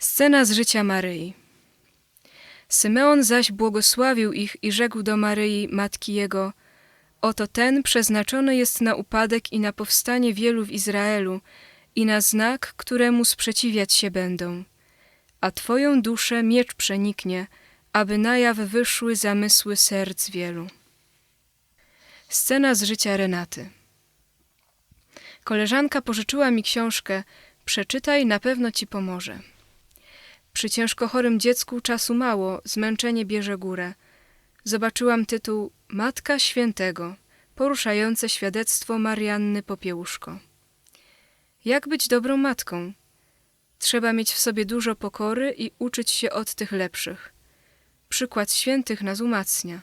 Scena z życia Maryi. Symeon zaś błogosławił ich i rzekł do Maryi, matki jego: Oto ten przeznaczony jest na upadek i na powstanie wielu w Izraelu i na znak, któremu sprzeciwiać się będą. A twoją duszę miecz przeniknie, aby na jaw wyszły zamysły serc wielu. Scena z życia Renaty. Koleżanka pożyczyła mi książkę. Przeczytaj, na pewno ci pomoże. Przy ciężko chorym dziecku czasu mało, zmęczenie bierze górę. Zobaczyłam tytuł Matka Świętego, poruszające świadectwo Marianny Popiełuszko. Jak być dobrą matką? Trzeba mieć w sobie dużo pokory i uczyć się od tych lepszych. Przykład świętych nas umacnia.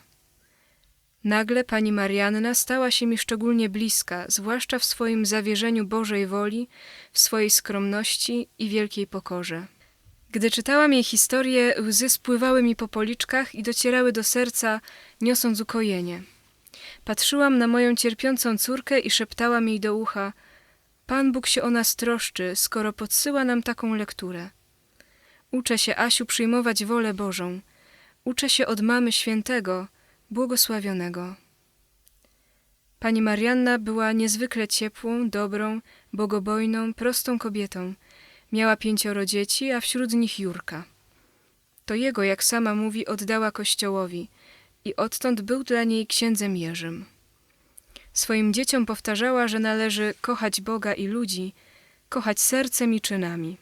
Nagle pani Marianna stała się mi szczególnie bliska, zwłaszcza w swoim zawierzeniu Bożej woli, w swojej skromności i wielkiej pokorze. Gdy czytałam jej historię, łzy spływały mi po policzkach i docierały do serca, niosąc ukojenie. Patrzyłam na moją cierpiącą córkę i szeptałam jej do ucha: Pan Bóg się o nas troszczy, skoro podsyła nam taką lekturę. Uczę się, Asiu, przyjmować wolę Bożą. Uczę się od mamy świętego, błogosławionego. Pani Marianna była niezwykle ciepłą, dobrą, bogobojną, prostą kobietą. Miała pięcioro dzieci, a wśród nich Jurka. To jego, jak sama mówi, oddała kościołowi i odtąd był dla niej księdzem Jerzym. Swoim dzieciom powtarzała, że należy kochać Boga i ludzi, kochać sercem i czynami.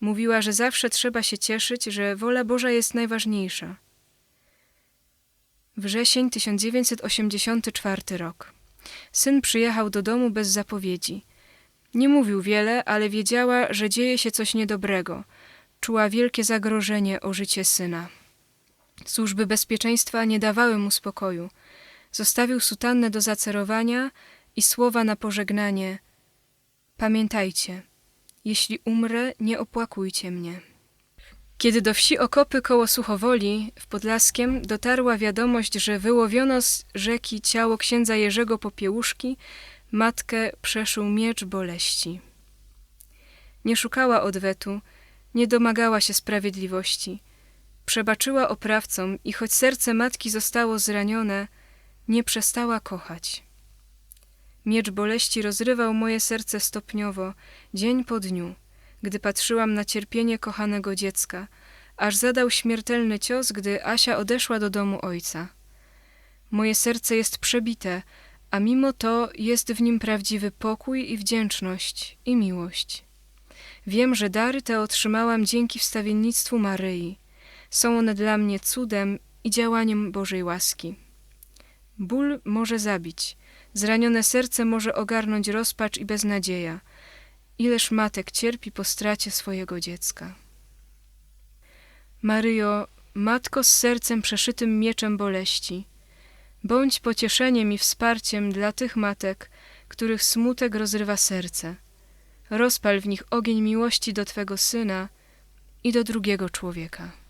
Mówiła, że zawsze trzeba się cieszyć, że wola Boża jest najważniejsza. Wrzesień 1984 rok. Syn przyjechał do domu bez zapowiedzi. Nie mówił wiele, ale wiedziała, że dzieje się coś niedobrego. Czuła wielkie zagrożenie o życie syna. Służby bezpieczeństwa nie dawały mu spokoju. Zostawił sutannę do zacerowania i słowa na pożegnanie. Pamiętajcie, jeśli umrę, nie opłakujcie mnie. Kiedy do wsi Okopy koło Suchowoli w Podlaskiem dotarła wiadomość, że wyłowiono z rzeki ciało księdza Jerzego Popiełuszki, matkę przeszył miecz boleści. Nie szukała odwetu, nie domagała się sprawiedliwości. Przebaczyła oprawcom i choć serce matki zostało zranione, nie przestała kochać. Miecz boleści rozrywał moje serce stopniowo, dzień po dniu, gdy patrzyłam na cierpienie kochanego dziecka, aż zadał śmiertelny cios, gdy Asia odeszła do domu ojca. Moje serce jest przebite, a mimo to jest w nim prawdziwy pokój i wdzięczność i miłość. Wiem, że dary te otrzymałam dzięki wstawiennictwu Maryi. Są one dla mnie cudem i działaniem Bożej łaski. Ból może zabić, zranione serce może ogarnąć rozpacz i beznadzieja. Ileż matek cierpi po stracie swojego dziecka. Maryjo, matko z sercem przeszytym mieczem boleści, bądź pocieszeniem i wsparciem dla tych matek, których smutek rozrywa serce. Rozpal w nich ogień miłości do Twego Syna i do drugiego człowieka.